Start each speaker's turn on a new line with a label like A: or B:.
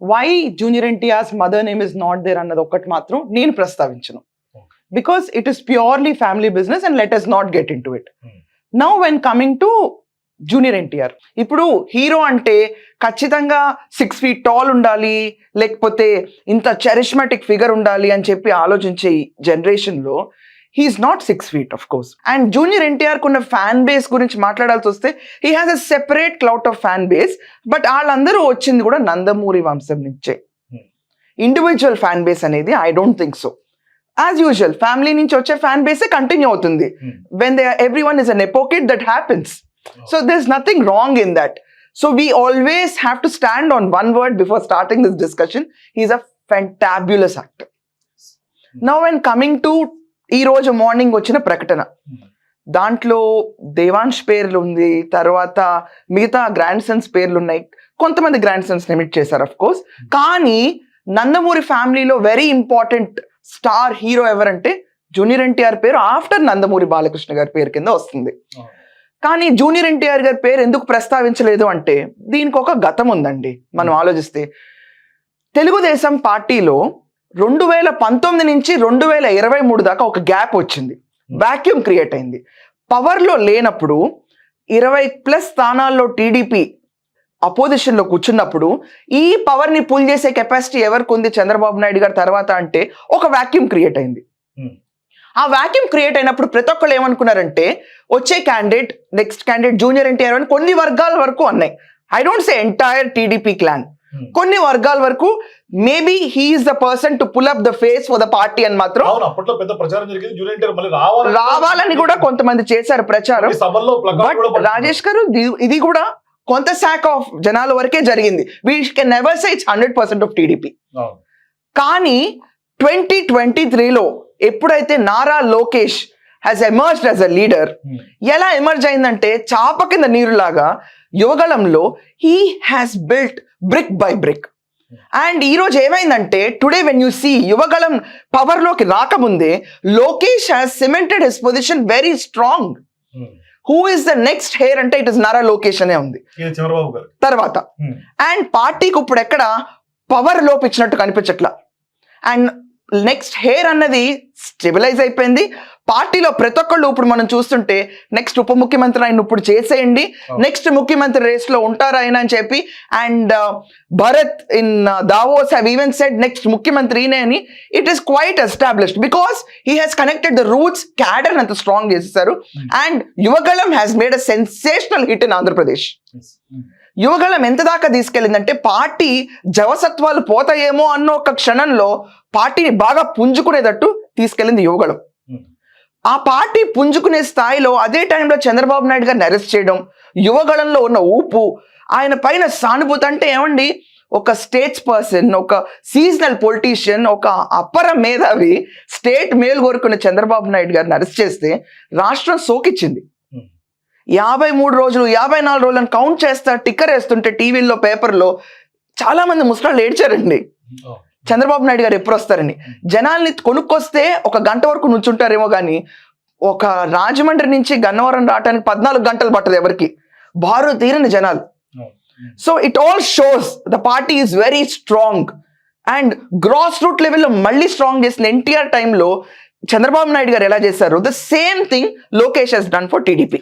A: Why junior NTR's mother name is not there అన్నది ఒక్కటి మాత్రం నేను ప్రస్తావించను. Because it is purely family business and let's not get into it. Now when coming to junior NTR ఇప్పుడు hero అంటే ఖచ్చితంగా six feet tall ఉండాలి లేకపోతే ఇంత చెరిష్మాటిక్ ఫిగర్ ఉండాలి అని చెప్పి ఆలోచించే జనరేషన్లో he's not six feet of course and junior NTR కున్న ఫ్యాన్ బేస్ గురించి మాట్లాడాల్సి వస్తే he has a separate clout of fan base but వాళ్ళందరూ వచ్చింది కూడా నందమూరి వంశం నుంచే
B: Hmm.
A: ఇండివిజువల్ ఫ్యాన్ బేస్ అనేది I don't think so as usual family నుంచి వచ్చే ఫ్యాన్ బేసే కంటిన్యూ అవుతుంది
B: Hmm.
A: When they everyone is an ఎపోకెట్ that happens so there is nothing wrong in that so we always have to stand on one word before starting this discussion is a fantabulous actor now and coming to ఈ రోజు morning వచ్చిన ప్రకటన.
B: Hmm.
A: దాంట్లో దేవాంశ్ పేర్లు ఉంది తర్వాత మిగతా grand Sons పేర్లు ఉన్నాయి కొంతమంది గ్రాండ్ సన్స్ నిమిట్ చేశారు అఫ్ కోర్స్ కానీ నందమూరి ఫ్యామిలీలో వెరీ ఇంపార్టెంట్ స్టార్ హీరో ఎవరంటే జూనియర్ ఎన్టీఆర్ పేరు ఆఫ్టర్ నందమూరి బాలకృష్ణ గారి పేరు కింద వస్తుంది.
B: Oh.
A: కానీ జూనియర్ ఎన్టీఆర్ గారి పేరు ఎందుకు ప్రస్తావించలేదు అంటే దీనికి ఒక గతం ఉందండి. మనం ఆలోచిస్తే తెలుగుదేశం పార్టీలో రెండు వేల పంతొమ్మిది నుంచి రెండు వేల ఇరవై మూడు దాకా ఒక గ్యాప్ వచ్చింది. వాక్యూమ్ క్రియేట్ అయింది. పవర్లో లేనప్పుడు ఇరవై ప్లస్ స్థానాల్లో టీడీపీ అపోజిషన్లో కూర్చున్నప్పుడు ఈ పవర్ని పుల్ చేసే కెపాసిటీ ఎవరికి ఉంది చంద్రబాబు నాయుడు గారి తర్వాత అంటే ఒక వాక్యూమ్ క్రియేట్ అయింది.
B: Hmm.
A: ఆ వాక్యూమ్ క్రియేట్ అయినప్పుడు ప్రతి ఒక్కళ్ళు ఏమనుకున్నారంటే వచ్చే candidate next candidate junior NTR అని కొన్ని వర్గాల వరకు అన్నాయి I don't say entire TDP clan
B: Hmm.
A: కొన్ని వర్గాల వరకు maybe he's the person to pull up the face for the party అని మాత్రం
B: అప్పట్లో పెద్ద ప్రచారం జరిగింది
A: రావాలని కూడా కొంతమంది చేశారు ప్రచారం బట్. రాజేష్ గారు ఇది కూడా కొంత శాఖ ఆఫ్ జనాల వరకే జరిగింది we can never say it's hundred percent of TDP. కానీ ట్వంటీ ట్వంటీ త్రీలో ఎప్పుడైతే Nara Lokesh has emerged as a leader
B: Hmm.
A: ఎలా ఎమర్జ్ అయిందంటే చాప కింద నీరులాగా యువగళంలో he has built brick by brick and ఈ రోజు ఏమైందంటే today when you see Yuvagalam పవర్లోకి రాకముందే Lokesh has cemented his position very strong
B: Hmm.
A: Who is the next heir అంటే ఇట్ ఇస్ నారా లోకేష్ అనే ఉంది. తర్వాత.
B: Hmm.
A: అండ్ పార్టీకి ఇప్పుడు ఎక్కడ పవర్ లోపించినట్టు కనిపించట్లా. అండ్ నెక్స్ట్ హెయిర్ అన్నది స్టెబిలైజ్ అయిపోయింది పార్టీలో ప్రతి ఒక్కళ్ళు ఇప్పుడు మనం చూస్తుంటే నెక్స్ట్ ఉప ముఖ్యమంత్రి ఆయన ఇప్పుడు చేసేయండి. నెక్స్ట్ ముఖ్యమంత్రి రేస్లో ఉంటారు ఆయన అని చెప్పి and Bharat in Davos have even said next ముఖ్యమంత్రినే అని it is quite established because he has connected the roots cadre అంత స్ట్రాంగ్ చేసేసారు. And Yuvagalam has made a sensational hit in Andhra Pradesh. Yuvagalam ఎంత దాకా తీసుకెళ్ళిందంటే party జవసత్వాలు పోతాయేమో అన్న ఒక క్షణంలో పార్టీని బాగా పుంజుకునేటట్టు తీసుకెళ్ళింది యువగళం. ఆ పార్టీ పుంజుకునే స్థాయిలో అదే టైంలో చంద్రబాబు నాయుడు గారిని అరెస్ట్ చేయడం యువగళంలో ఉన్న ఊపు ఆయన పైన సానుభూతి అంటే ఏమండి ఒక స్టేట్స్ పర్సన్ ఒక సీజనల్ పొలిటీషియన్ ఒక అపర మేధావి స్టేట్ మేలు కోరుకున్న చంద్రబాబు నాయుడు గారిని అరెస్ట్ చేస్తే రాష్ట్రం సోకిచ్చింది. యాభై మూడు రోజులు యాభై నాలుగు రోజులను కౌంట్ చేస్తా టిక్కర్ వేస్తుంటే టీవీల్లో పేపర్లో చాలా మంది ముసలాళ్ళు ఏడ్చారండి. చంద్రబాబు నాయుడు గారు ఎప్పుడు వస్తారని. జనాల్ని కొనుక్కొస్తే ఒక గంట వరకు నుంచుంటారేమో కానీ ఒక రాజమండ్రి నుంచి గన్నవరం రావడానికి పద్నాలుగు గంటలు పట్టదు ఎవరికి. బారు తీరని జనాలు. So it all shows the party is very strong and grass root లెవెల్లో మళ్ళీ స్ట్రాంగ్ చేసిన ఎన్టీఆర్ టైంలో చంద్రబాబు నాయుడు గారు ఎలా చేశారు? The same thing Lokesh has done for TDP